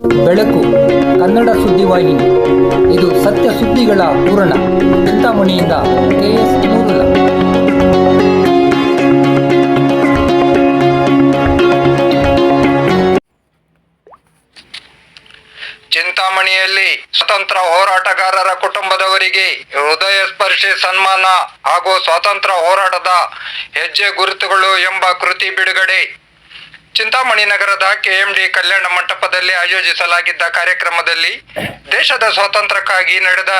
ಬೆಳಕು ಕನ್ನಡ ಸುದ್ದಿವಾಹಿನಿ. ಇದು ಸತ್ಯ ಸುದ್ದಿಗಳ ಪೂರಣ ಚಿಂತಾಮಣಿಯಿಂದ ಕೆಎಸ್ ಚಿಂತಾಮಣಿಯಲ್ಲಿ ಸ್ವತಂತ್ರ ಹೋರಾಟಗಾರರ ಕುಟುಂಬದವರಿಗೆ ಹೃದಯ ಸ್ಪರ್ಶಿ ಸನ್ಮಾನ ಹಾಗೂ ಸ್ವಾತಂತ್ರ್ಯ ಹೋರಾಟದ ಹೆಜ್ಜೆ ಗುರುತುಗಳು ಎಂಬ ಕೃತಿ ಬಿಡುಗಡೆ ಚಿಂತಾಮಣಿ ನಗರದ ಕೆಎಂಡಿ ಕಲ್ಯಾಣ ಮಂಟಪದಲ್ಲಿ ಆಯೋಜಿಸಲಾಗಿದ್ದ ಕಾರ್ಯಕ್ರಮದಲ್ಲಿ ದೇಶದ ಸ್ವಾತಂತ್ರ್ಯಕ್ಕಾಗಿ ನಡೆದ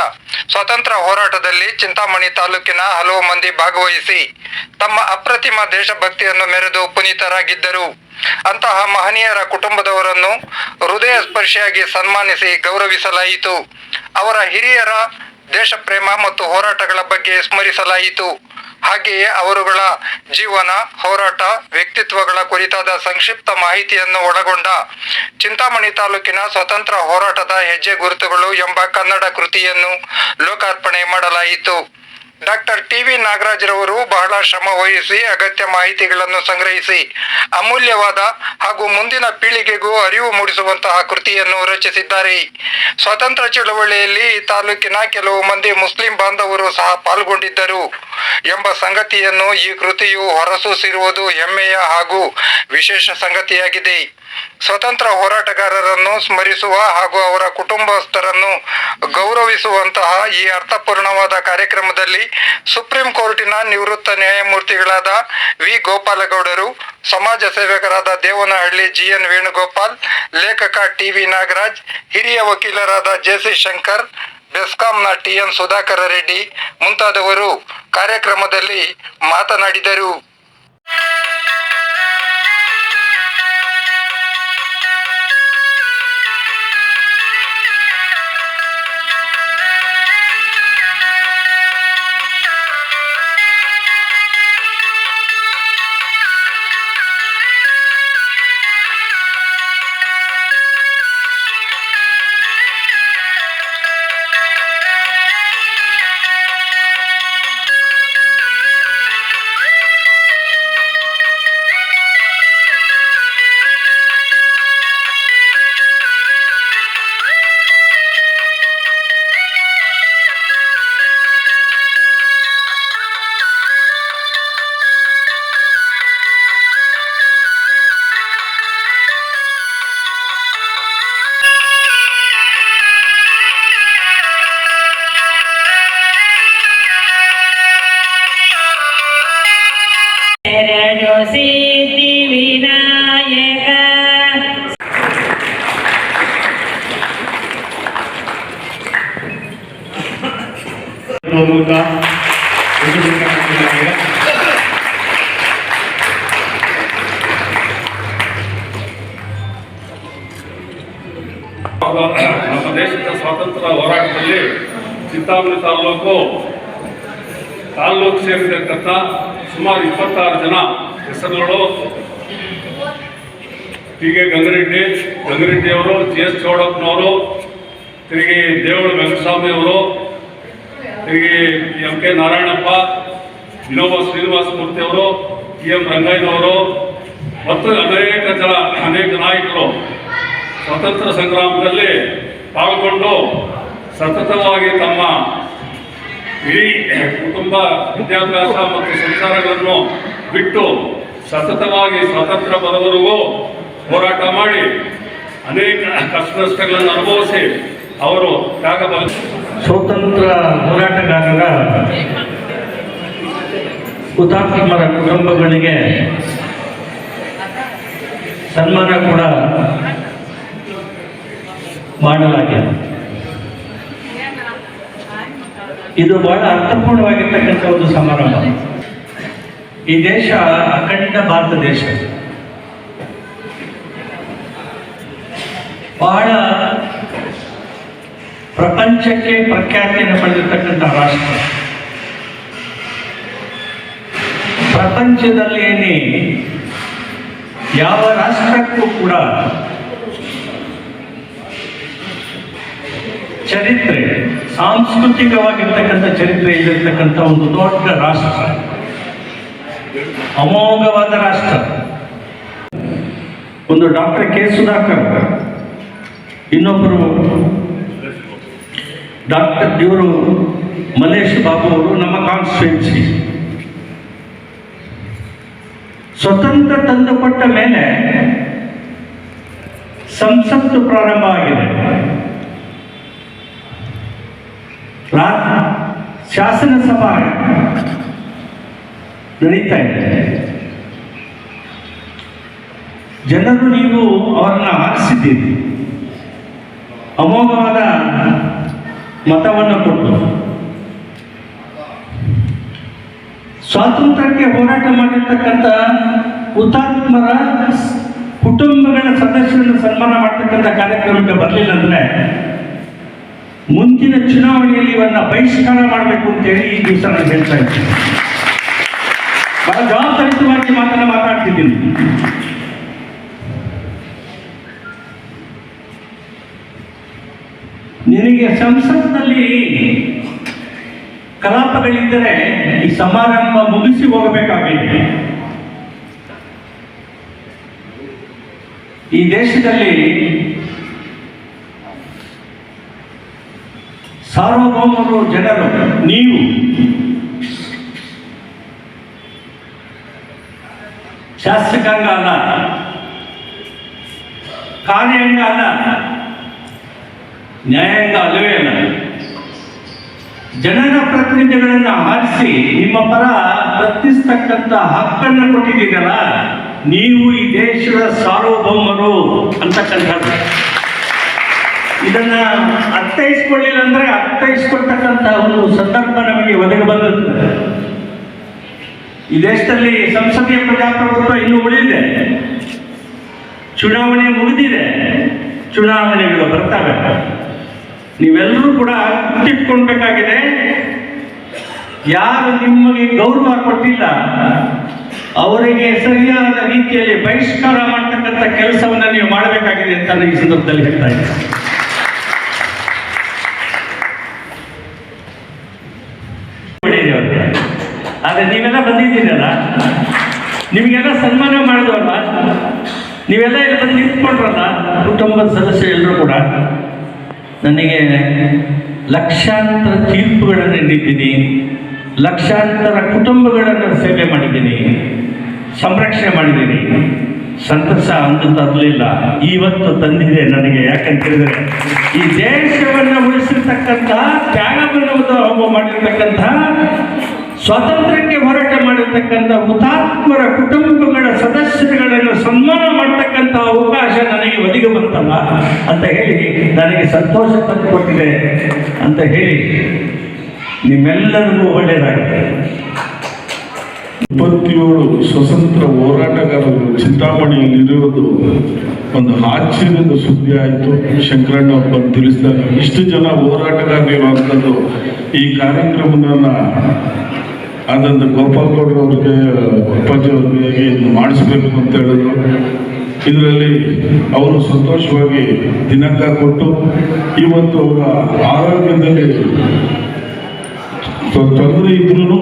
ಸ್ವಾತಂತ್ರ್ಯ ಹೋರಾಟದಲ್ಲಿ ಚಿಂತಾಮಣಿ ತಾಲೂಕಿನ ಹಲವು ಮಂದಿ ಭಾಗವಹಿಸಿ ತಮ್ಮ ಅಪ್ರತಿಮ ದೇಶಭಕ್ತಿಯನ್ನು ಮೆರೆದು ಪುನೀತರಾಗಿದ್ದರು. ಅಂತಹ ಮಹನೀಯರ ಕುಟುಂಬದವರನ್ನು ಹೃದಯ ಸ್ಪರ್ಶಿಯಾಗಿ ಸನ್ಮಾನಿಸಿ ಗೌರವಿಸಲಾಯಿತು. ಅವರ ಹಿರಿಯರ ದೇಶ ಪ್ರೇಮ ಮತ್ತು ಹೋರಾಟಗಳ ಬಗ್ಗೆ ಸ್ಮರಿಸಲಾಯಿತು. ಹಾಗೆಯೇ ಅವರುಗಳ ಜೀವನ, ಹೋರಾಟ, ವ್ಯಕ್ತಿತ್ವಗಳ ಕುರಿತಾದ ಸಂಕ್ಷಿಪ್ತ ಮಾಹಿತಿಯನ್ನು ಒಳಗೊಂಡ ಚಿಂತಾಮಣಿ ತಾಲೂಕಿನ ಸ್ವತಂತ್ರ ಹೋರಾಟದ ಹೆಜ್ಜೆ ಗುರುತುಗಳು ಎಂಬ ಕನ್ನಡ ಕೃತಿಯನ್ನು ಲೋಕಾರ್ಪಣೆ ಮಾಡಲಾಯಿತು. ಡಾಕ್ಟರ್ ಟಿ ವಿ ನಾಗರಾಜ್ರವರು ಬಹಳ ಶ್ರಮ ವಹಿಸಿ ಅಗತ್ಯ ಮಾಹಿತಿಗಳನ್ನು ಸಂಗ್ರಹಿಸಿ ಅಮೂಲ್ಯವಾದ ಹಾಗೂ ಮುಂದಿನ ಪೀಳಿಗೆಗೂ ಅರಿವು ಮೂಡಿಸುವಂತಹ ಕೃತಿಯನ್ನು ರಚಿಸಿದ್ದಾರೆ. ಸ್ವಾತಂತ್ರ್ಯ ಚಳವಳಿಯಲ್ಲಿ ತಾಲೂಕಿನ ಕೆಲವು ಮಂದಿ ಮುಸ್ಲಿಂ ಬಾಂಧವರು ಸಹ ಪಾಲ್ಗೊಂಡಿದ್ದರು. ಎಂಬ ಸಂಗತಿಯನ್ನು ಈ ಕೃತಿಯು ಹೊರಸೂಸಿರುವುದು ಹೆಮ್ಮೆಯ ಹಾಗೂ ವಿಶೇಷ ಸಂಗತಿಯಾಗಿದೆ. ಸ್ವತಂತ್ರ ಹೋರಾಟಗಾರರನ್ನು ಸ್ಮರಿಸುವ ಹಾಗೂ ಅವರ ಕುಟುಂಬಸ್ಥರನ್ನು ಗೌರವಿಸುವಂತಹ ಈ ಅರ್ಥಪೂರ್ಣವಾದ ಕಾರ್ಯಕ್ರಮದಲ್ಲಿ ಸುಪ್ರೀಂ ಕೋರ್ಟಿನ ನಿವೃತ್ತ ನ್ಯಾಯಮೂರ್ತಿಗಳಾದ ವಿ. ಗೋಪಾಲಗೌಡರು, ಸಮಾಜ ಸೇವಕರಾದ ದೇವನಹಳ್ಳಿ ಜಿ. ಎನ್. ವೇಣುಗೋಪಾಲ್, ಲೇಖಕ ಟಿ. ವಿ. ನಾಗರಾಜ್, ಹಿರಿಯ ವಕೀಲರಾದ ಜೆ. ಸಿ. ಶಂಕರ್, ಬೆಸ್ಕಾಂನ ಟಿ. ಎನ್. ಸುಧಾಕರ ರೆಡ್ಡಿ ಮುಂತಾದವರು ಕಾರ್ಯಕ್ರಮದಲ್ಲಿ ಮಾತನಾಡಿದರು. ಮೂಲಕ. ನಮ್ಮ ದೇಶದ ಸ್ವಾತಂತ್ರ್ಯ ಹೋರಾಟದಲ್ಲಿ ಚಿಂತಾಮಣಿ ತಾಲೂಕು ತಾಲ್ಲೂಕು ಸೇರಿರ್ತಕ್ಕಂಥ ಸುಮಾರು ಇಪ್ಪತ್ತಾರು ಜನ ಹೆಸರುಗಳು ಹೀಗೆ ಗಂಗರೆಡ್ಡಿ ಗಂಗರೆಡ್ಡಿಯವರು ಜಿ ಎಸ್ ಚೌಡಪ್ಪನವರು ತಿರುಗಿ ದೇವಳು ವೆಂಕಟಸ್ವಾಮಿ ತಿರುಗಿ ಎಂ ಕೆ ನಾರಾಯಣಪ್ಪ, ವಿನೋಬ ಶ್ರೀನಿವಾಸ ಮೂರ್ತಿ ಅವರು, ಟಿ ಎಂ ರಂಗಯ್ಯನವರು ಮತ್ತು ಅನೇಕ ಜನ, ಅನೇಕ ನಾಯಕರು ಸ್ವತಂತ್ರ ಸಂಗ್ರಾಮದಲ್ಲಿ ಪಾಲ್ಗೊಂಡು ಸತತವಾಗಿ ತಮ್ಮ ಇಡೀ ಕುಟುಂಬ, ವಿದ್ಯಾಭ್ಯಾಸ ಮತ್ತು ಸಂಸಾರಗಳನ್ನು ಬಿಟ್ಟು ಸತತವಾಗಿ ಸ್ವಾತಂತ್ರ್ಯ ಬರುವವರೆಗೂ ಹೋರಾಟ ಮಾಡಿ ಅನೇಕ ಕಷ್ಟ ನಷ್ಟಗಳನ್ನು ಅನುಭವಿಸಿ ಅವರು ತ್ಯಾಗ ಸ್ವತಂತ್ರ ಹೋರಾಟಗಾರರ ಹುತಾತ್ಮರ ಕುಟುಂಬಗಳಿಗೆ ಸನ್ಮಾನ ಕೂಡ ಮಾಡಲಾಗಿದೆ. ಇದು ಬಹಳ ಅರ್ಥಪೂರ್ಣವಾಗಿರ್ತಕ್ಕಂಥ ಒಂದು ಸಮಾರಂಭ. ಈ ದೇಶ ಅಖಂಡ ಭಾರತ ದೇಶ. ಬಹಳ ಪ್ರಪಂಚಕ್ಕೆ ಪ್ರಖ್ಯಾತಿಯನ್ನು ಪಡೆದಿರ್ತಕ್ಕಂಥ ರಾಷ್ಟ್ರ. ಪ್ರಪಂಚದಲ್ಲಿ ಯಾವ ರಾಷ್ಟ್ರಕ್ಕೂ ಕೂಡ ಚರಿತ್ರೆ, ಸಾಂಸ್ಕೃತಿಕವಾಗಿರ್ತಕ್ಕಂಥ ಚರಿತ್ರೆ ಇಲ್ಲಿರ್ತಕ್ಕಂಥ ಒಂದು ದೊಡ್ಡ ರಾಷ್ಟ್ರ. ಅಮೋಘವಾದ ರಾಷ್ಟ್ರ. ಒಂದು ಡಾಕ್ಟರ್ ಕೆ ಸುಧಾಕರ್ ಇನ್ನೊಬ್ಬರು ಡಾಕ್ಟರ್ ದೇವರು ಮಲೇಶ್ ಬಾಬು ಅವರು ನಮ್ಮ ಕಾನ್ಸ್ಟಿಟ್ಯೂನ್ಸಿ ಸ್ವತಂತ್ರ ತಂದುಕೊಟ್ಟ ಮೇಲೆ ಸಂಸತ್ತು ಪ್ರಾರಂಭ ಆಗಿದೆ. ರಾ- ಶಾಸನಸಭಾ ನಡೀತಾ ಇದೆ. ಜನರು ನೀವು ಅವರನ್ನು ಆರಿಸಿದ್ದೀರಿ. ಅಮೋಘವಾದ ಮತವನ್ನು ಕೊಟ್ಟು. ಸ್ವಾತಂತ್ರ್ಯಕ್ಕೆ ಹೋರಾಟ ಮಾಡಿರ್ತಕ್ಕಂಥ ಹುತಾತ್ಮರ ಕುಟುಂಬಗಳ ಸದಸ್ಯರನ್ನು ಸನ್ಮಾನ ಮಾಡ್ತಕ್ಕಂಥ ಕಾರ್ಯಕ್ರಮಕ್ಕೆ ಬರಲಿಲ್ಲ ಅಂದ್ರೆ ಮುಂದಿನ ಚುನಾವಣೆಯಲ್ಲಿ ಇವನ್ನ ಬಹಿಷ್ಕಾರ ಮಾಡಬೇಕು ಅಂತೇಳಿ ಈ ದಿವಸ ನಾನು ಹೇಳ್ತಾ ಇದ್ದೀನಿ. ಬಹಳ ಜವಾಬ್ದಾರಿತವಾಗಿ ಮಾತನ್ನು ಮಾತಾಡ್ತಿದ್ದೀನಿ. ನಿನಗೆ ಸಂಸತ್ನಲ್ಲಿ ಕಲಾಪಗಳಿದ್ದರೆ ಈ ಸಮಾರಂಭ ಮುಗಿಸಿ ಹೋಗಬೇಕಾಗಿದೆ. ಈ ದೇಶದಲ್ಲಿ ಸಾರ್ವಭೌಮರು ಜನರು, ನೀವು ಶಾಸಕಾಂಗ ಅಲ್ಲ, ಕಾರ್ಯಾಂಗ ಅಲ್ಲ ನ್ಯಾಯಾಂಗ ಅಲ್ಲವೇ ಅಲ್ಲ? ಜನರ ಪ್ರತಿನಿಧಿಗಳನ್ನು ಆರಿಸಿ ನಿಮ್ಮ ಪರ ಪ್ರತಿಸ್ತಕ್ಕಂಥ ಹಕ್ಕನ್ನು ಕೊಟ್ಟಿದ್ದೀರಲ್ಲ ನೀವು ಈ ದೇಶದ ಸಾರ್ವಭೌಮರು ಅಂತಕ್ಕಂಥದ್ದು. ಇದನ್ನ ಅರ್ಥೈಸ್ಕೊಳ್ಳಿಲ್ಲ ಅಂದ್ರೆ ಅರ್ಥೈಸ್ಕೊಳ್ತಕ್ಕಂಥ ಒಂದು ಸಂದರ್ಭ ನಮಗೆ ಒದಗಿ ಬಂದದ್ದು. ಈ ದೇಶದಲ್ಲಿ ಸಂಸದೀಯ ಪ್ರಜಾಪ್ರಭುತ್ವ ಇನ್ನೂ ಉಳಿದಿದೆ. ಚುನಾವಣೆ ಮುಗಿದಿದೆ. ಚುನಾವಣೆಗಳು ಬರ್ತವೆ. ನೀವೆಲ್ಲರೂ ಕೂಡ ಗುರ್ತಿಟ್ಕೊಳ್ಬೇಕಾಗಿದೆ ಯಾರು ನಿಮಗೆ ಗೌರವ ಕೊಟ್ಟಿಲ್ಲ, ಅವರಿಗೆ ಸರಿಯಾದ ರೀತಿಯಲ್ಲಿ ಬಹಿಷ್ಕಾರ ಮಾಡ್ತಕ್ಕಂಥ ಕೆಲಸವನ್ನ ನೀವು ಮಾಡಬೇಕಾಗಿದೆ ಅಂತ ನಾನು ಈ ಸಂದರ್ಭದಲ್ಲಿ ಹೇಳ್ತಾ ಇದ್ದೆ. ಆದ್ರೆ ನೀವೆಲ್ಲ ಬಂದಿದ್ದೀರಲ್ಲ, ನಿಮಗೆಲ್ಲ ಸನ್ಮಾನ ಮಾಡಿದವಲ್ಲ, ನೀವೆಲ್ಲ ಇಲ್ಲಿ ಬಂದು ನಿಂತ್ಕೊಂಡ್ರಲ್ಲ, ಕುಟುಂಬದ ಸದಸ್ಯರು ಎಲ್ಲರೂ ಕೂಡ ನನಗೆ ಲಕ್ಷಾಂತರ ತೀರ್ಪುಗಳನ್ನು ನೀಡಿದ್ದೀನಿ, ಲಕ್ಷಾಂತರ ಕುಟುಂಬಗಳನ್ನು ಸೇವೆ ಮಾಡಿದ್ದೀನಿ, ಸಂರಕ್ಷಣೆ ಮಾಡಿದ್ದೀನಿ. ಸಂತಸ ಅಂದು ತರಲಿಲ್ಲ ಇವತ್ತು ತಂದಿದೆ ನನಗೆ, ಯಾಕಂತ ಹೇಳಿದರೆ ಈ ದೇಶವನ್ನು ಉಳಿಸಿರ್ತಕ್ಕಂತಹ, ತ್ಯಾಗವನ್ನು ಮಾಡಿರ್ತಕ್ಕಂತಹ, ಸ್ವಾತಂತ್ರ್ಯಕ್ಕೆ ಹೋರಾಟ ಮಾಡಿರ್ತಕ್ಕಂಥ ಹುತಾತ್ಮರ ಕುಟುಂಬಗಳ ಸದಸ್ಯರುಗಳನ್ನು ಸನ್ಮಾನ ನನಗೆ ಒದಗಿ ಬಂತಲ್ಲ ಅಂತ ಹೇಳಿ ನನಗೆ ಸಂತೋಷ ತಂದುಕೊಟ್ಟಿದೆ ಅಂತ ಹೇಳಿ ನಿಮ್ಮೆಲ್ಲರಿಗೂ ಒಳ್ಳೆಯದಾಗಿದೆ ಇಪ್ಪತ್ತೇಳು ಸ್ವತಂತ್ರ ಹೋರಾಟಗಾರರು ಚಿಂತಾಮಣಿಯಲ್ಲಿರುವುದು ಒಂದು ಆಶ್ಚರ್ಯದ ಸುದ್ದಿ ಆಯಿತು. ಶಂಕರಣ್ಣ ಬಂದು ತಿಳಿಸಿದಾಗ ಇಷ್ಟು ಜನ ಹೋರಾಟಗಾರರು ಇರುವಂಥದ್ದು ಈ ಕಾರ್ಯಕ್ರಮವನ್ನು ಆದಂಥ ಗೋಪಾಲ್ ಗೌಡ್ರು ಅವ್ರಿಗೆ ಅಪ್ಪಾಜಿ ಅವ್ರಿಗೆ ಮಾಡಿಸ್ಬೇಕು ಅಂತ ಹೇಳಿದ್ರು. ಇದರಲ್ಲಿ ಅವರು ಸಂತೋಷವಾಗಿ ದಿನಾಂಕ ಕೊಟ್ಟು ಇವತ್ತು ಅವರ ಆರೋಗ್ಯದಲ್ಲಿ ತೊಂದರೆ ಇದ್ರೂ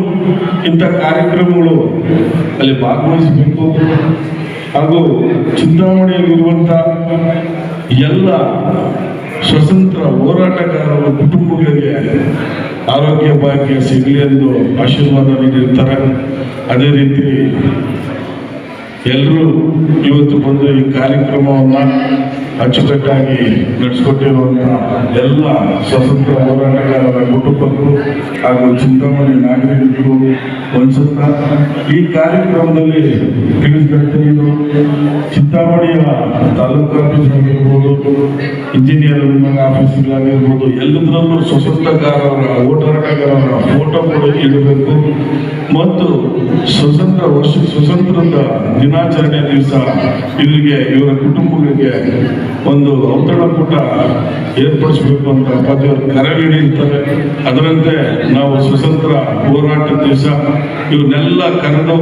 ಇಂಥ ಕಾರ್ಯಕ್ರಮಗಳು ಅಲ್ಲಿ ಭಾಗವಹಿಸಬೇಕು. ಹಾಗೂ ಚಿಂತಾಮಣಿಯಲ್ಲಿರುವಂಥ ಎಲ್ಲ ಸ್ವತಂತ್ರ ಹೋರಾಟಗಾರರ ಕುಟುಂಬಗಳಿಗೆ ಆರೋಗ್ಯ ಭಾಗ್ಯ ಸಿಗಲಿ ಎಂದು ಆಶೀರ್ವಾದ ನೀಡಿರ್ತಾರೆ. ಅದೇ ರೀತಿ ಎಲ್ಲರೂ ಇವತ್ತು ಬಂದು ಈ ಕಾರ್ಯಕ್ರಮವನ್ನು ಅಚ್ಚುಕಟ್ಟಾಗಿ ನಡೆಸ್ಕೊಟ್ಟಿರುವಂಥ ಎಲ್ಲ ಸ್ವತಂತ್ರ ಹೋರಾಟಗಾರರ ಕುಟುಂಬಕ್ಕೂ ಹಾಗೂ ಚಿಂತಾಮಣಿ ನಾಗರಿಕರಿಗೂ ವಂದಿಸುತ್ತಾ ಈ ಕಾರ್ಯಕ್ರಮದಲ್ಲಿ ತಿಳಿಸಿದಂತೆ ಚಿಂತಾಮಣಿಯ ತಾಲೂಕು ಆಫೀಸ್ ಆಗಿರ್ಬೋದು ಇಂಜಿನಿಯರ್ ಆಫೀಸ್ಗಳಾಗಿರ್ಬೋದು ಎಲ್ಲದರಲ್ಲೂ ಸ್ವತಂತ್ರಗಾರರ ಕಾರ್ಡ್ ಫೋಟೋ ಕೂಡ ಇಡಬೇಕು. ಮತ್ತು ಸ್ವತಂತ್ರ ವರ್ಷ, ಸ್ವತಂತ್ರದ ದಿನಾಚರಣೆ ದಿವಸ ಇಲ್ಲಿಗೆ ಇವರ ಕುಟುಂಬಗಳಿಗೆ ಒಂದು ಔತಣಕೂಟ ಏರ್ಪಡಿಸಬೇಕು ಅಂತ ಅಪ್ಪಾಜಿಯವರು ಕರೆ ನೀಡಿರ್ತಾರೆ ಅದರಂತೆ ನಾವು ಸ್ವತಂತ್ರ ಹೋರಾಟ ದಿವಸ ಇವನ್ನೆಲ್ಲ ಕರೆದು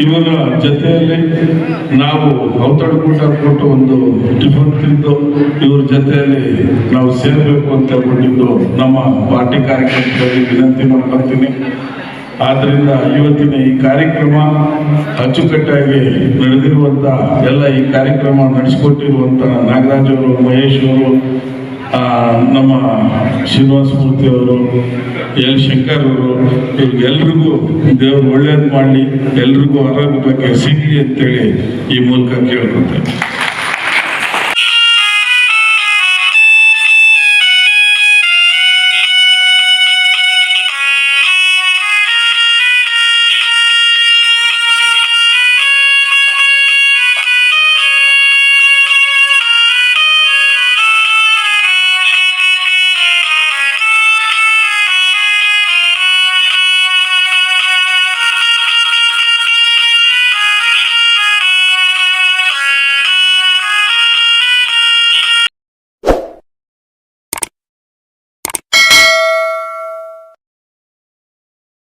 ಇವರ ಜೊತೆಯಲ್ಲಿ ನಾವು ಔತಣಕೂಟ ಕೊಟ್ಟು ಒಂದು ಟಿಫನ್ ತಿಂದು ಇವ್ರ ಜೊತೆಯಲ್ಲಿ ನಾವು ಸೇರಬೇಕು ಅಂತ ಹೇಳ್ಬಿಟ್ಟಿದ್ದು ನಮ್ಮ ಪಾರ್ಟಿ ಕಾರ್ಯಕರ್ತರಿಗೆ ವಿನಂತಿ ಮಾಡ್ಕೊತೀನಿ ಆದ್ದರಿಂದ ಇವತ್ತಿನ ಈ ಕಾರ್ಯಕ್ರಮ ಅಚ್ಚುಕಟ್ಟಾಗಿ ನಡೆದಿರುವಂಥ ಎಲ್ಲ ಈ ಕಾರ್ಯಕ್ರಮ ನಡೆಸಿಕೊಟ್ಟಿರುವಂಥ ನಾಗರಾಜ್ ಅವರು, ಮಹೇಶ್ ಅವರು ನಮ್ಮ ಶ್ರೀನಿವಾಸ ಮೂರ್ತಿ ಅವರು, ಎಲ್ ಶಂಕರ್ ಅವರು, ಇವ್ರಿಗೆಲ್ರಿಗೂ ದೇವರು ಒಳ್ಳೇದು ಮಾಡಲಿ, ಎಲ್ರಿಗೂ ಆರೋಗ್ಯ ಬಗ್ಗೆ ಸಿಗಲಿ ಅಂತೇಳಿ ಈ ಮೂಲಕ ಕೇಳ್ಕೊತೇನೆ.